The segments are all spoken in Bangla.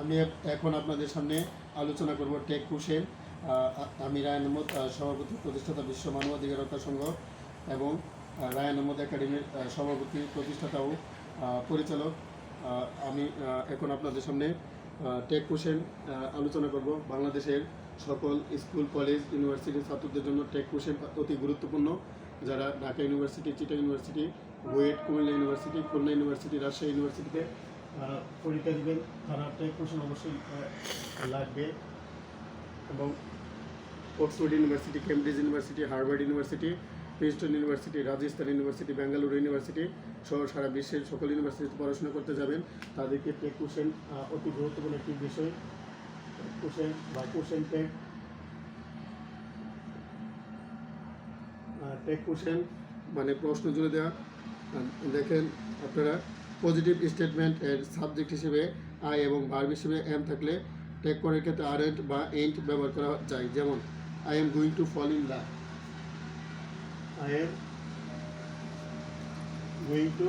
আমি এখন আপনাদের সামনে আলোচনা করব টেক কুশেন আমি রায়ন আহমদ আহ, সভাপতি প্রতিষ্ঠাতা বিশ্ব মানবাধিকার সংঘ এবং রায়ন আহমদ একাডেমির সভাপতি প্রতিষ্ঠাতা ও পরিচালক। আমি এখন আপনাদের সামনে টেক কুশেন আলোচনা করব। বাংলাদেশের সকল স্কুল কলেজ ইউনিভার্সিটির ছাত্রদের জন্য টেক কুশেন অতি গুরুত্বপূর্ণ। যারা ঢাকা ইউনিভার্সিটি চিটা university BUET Comilla university Khulna university Rajshahi ইউনিভার্সিটিতে আহ, পরীক্ষা দেবেন তারা কোশ্চেন অবশ্যই লাগবে। এবং Oxford university Cambridge university Harvard university Princeton university Rajasthan university Bengaluru university সহ সারা বিশ্বের সকল ইউনিভার্সিটিতে পড়াশোনা করতে যাবেন। তাদেরকে টেক কোশ্চেন অতি গুরুত্বপূর্ণ একটি বিষয়। কোশ্চেন বা কোশ্চেন টেক টেক কোশ্চেন মানে প্রশ্ন জুড়ে দেওয়া। দেখেন আপনারা। পজিটিভ স্টেটমেন্ট এর সাবজেক্ট হিসেবে আই এবং ভার্ব হিসেবে এম থাকলে টেক করার ক্ষেত্রে আরেন্ট বা এন্ট ব্যবহার করা যায়। যেমন I am going to fall in love I am going to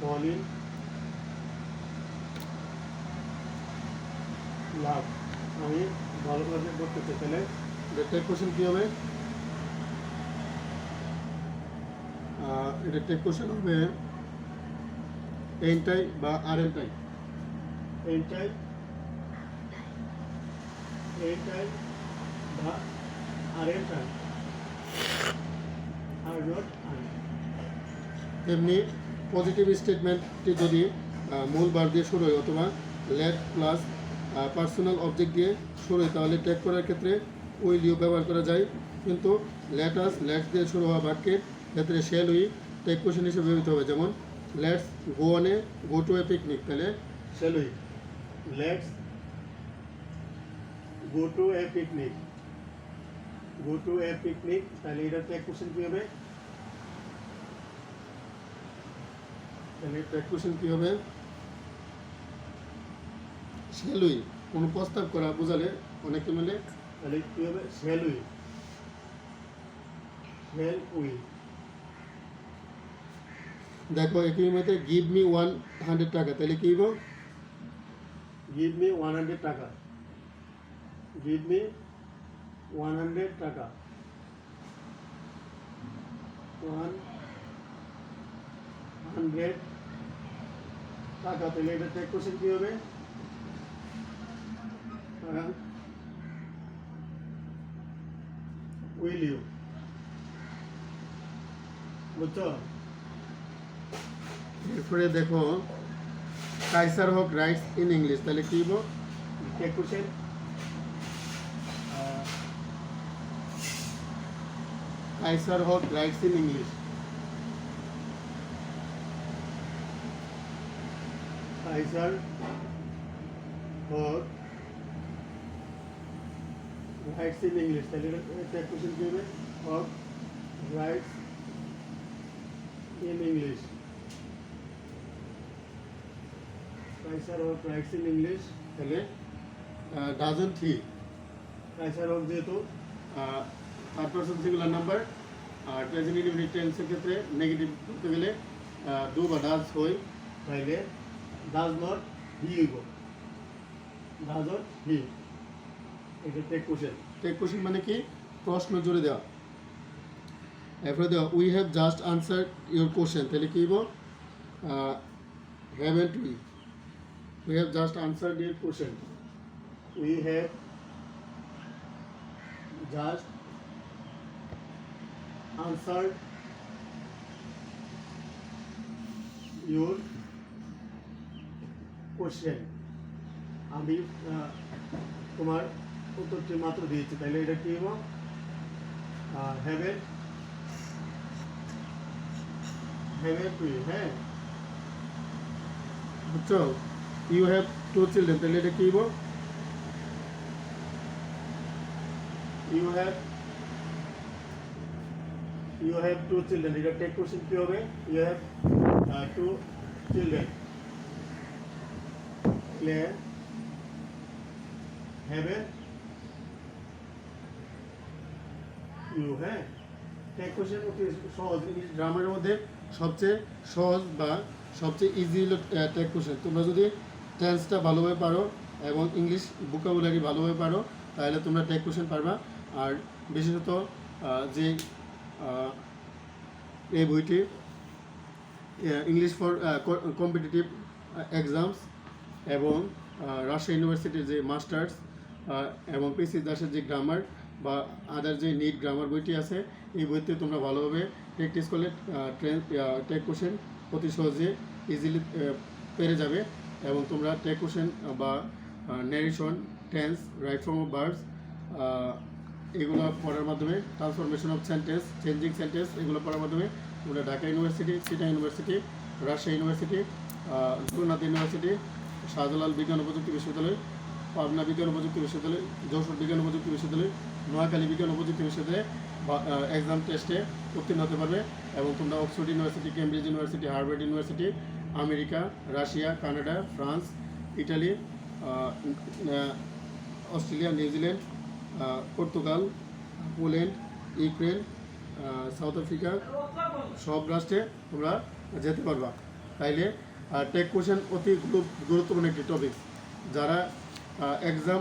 fall in love আমি ভালোভাবে করতে চাই তাহলে কোশ্চেন কী হবে? এটা টেক কোশ্চেন হবে এনটাই বা আর এনটাই এনটাই এনটাই বা আর এনটাই আর নট আর এমনি পজিটিভ স্টেটমেন্টটি যদি মূল বার দিয়ে শুরু হয় অথবা লেট প্লাস পার্সোনাল অবজেক্ট দিয়ে শুরু হয় তাহলে ট্যাগ করার ক্ষেত্রে উইল ইউ ব্যবহার করা যায়। কিন্তু লেটাস লেটস দিয়ে শুরু হওয়া বাক্যের ক্ষেত্রে শেল উই টেক কোশ্চেন হিসেবে ব্যবহৃত হবে। যেমন let's go on go to a picnic তাহলে shall we let's go to a picnic go to a picnic তাহলে এটা টেক কোশ্চেন কী হবে? তাহলে টেক কোশ্চেন কী হবে? শেলুই কোনো প্রস্তাব করা, বোঝালে অনেকে মিলে তাহলে কী হবে? শেলুই শেল উই দেখো একই মতে গিভ মি ওয়ান হান্ড্রেড টাকা তাহলে কী go give me one hundred টাকা গিভ মি ওয়ান হান্ড্রেড টাকা ওয়ান হান্ড্রেড টাকা তাহলে এটা টেক কোশ্চেন কী হবে উইল ইউ বুঝছ এরপরে দেখো Kaiser Haque writes in English তাহলে কি বো কে question Kaiser Haque writes in English Kaiser Haque writes in English তাহলে এটা কোশ্চেন কি হবে Haque writes in Kaiser Haque writes in English তাহলে ডাজন থি কাইসার হক যেহেতু থার্ড পার্সন সিঙ্গুলার নাম্বার আর প্রেজেন্ট ইনডিফিনিট ক্ষেত্রে নেগেটিভ করতে গেলে ডু বা ডাজ হয় তাইলে ডাজ নট হি হইব। ডাজ নট হি এটা টেক কোশ্চেন টেক কোশ্চেন মানে কি? প্রশ্ন জুড়ে দেওয়া। এরপরে দেওয়া we have just answer your question তাহলে কি হইব? Haven't we we have just answer your question we have just answered your question. আমি আহ, তোমার উত্তরটি মাত্র দিয়েছি তাহলে এটা কি হব হ্যাভে হ্যাভে টু হ্যাঁ। বুঝছ? ইউ হ্যাভ টু চিলড্রেন তাহলে এটা কি you have you have two children. এটা টেক কোশ্চেন কি হবে you have uh, two children. Clear? Have a you হ্যাঁ টেক সহজ ইংলিশ গ্রামারের মধ্যে সবচেয়ে সহজ বা সবচেয়ে ইজি হলো টেক কোশ্চেন তোমরা যদি টেন্সটা ভালোভাবে পারো এবং ইংলিশ ভোকাবুলারি ভালোভাবে পারো, তাহলে তোমরা টেক কোশ্চেন পারবা। আর বিশেষত যে এই বইটি ইংলিশ ফর কম্পিটিটিভ এক্সামস এবং রাজশাহী ইউনিভার্সিটির যে মাস্টার্স এবং পিসি দাসের যে গ্রামার বা আদার যে নিট গ্রামার বইটি আছে, এই বইতে তোমরা ভালোভাবে প্র্যাকটিস করলে টেক কোশ্চেন অতি সহজে ইজিলি পেরে যাবে। এবং তোমরা টেক কোশ্চেন বা narration tense right form of verbs এগুলো পড়ার মাধ্যমে transformation of sentence changing sentence এগুলো পড়ার মাধ্যমে, তোমরা ঢাকা ইউনিভার্সিটি সিটা university Rajshahi university Jagannath university Shahjalal বিজ্ঞান প্রযুক্তি বিশ্ববিদ্যালয় পাবনা বিজ্ঞান ও প্রযুক্তি বিশ্ববিদ্যালয় যশোর বিজ্ঞান প্রযুক্তি বিশ্ববিদ্যালয় নোয়াখালী বিজ্ঞান প্রযুক্তি বিশ্ববিদ্যালয়ে এক্সাম টেস্টে উত্তীর্ণ হতে পারবে। এবং তোমরা Oxford university Cambridge university Harvard university America, Russia, Canada, France, Italy Australia, New Zealand Portugal, Poland, Ukraine South Africa, সব রাষ্ট্রে তোমরা যেতে পারবা। তাইলে টেক কোশ্চেন অতি গুরুত্বপূর্ণ একটি টপিক যারা এক্সাম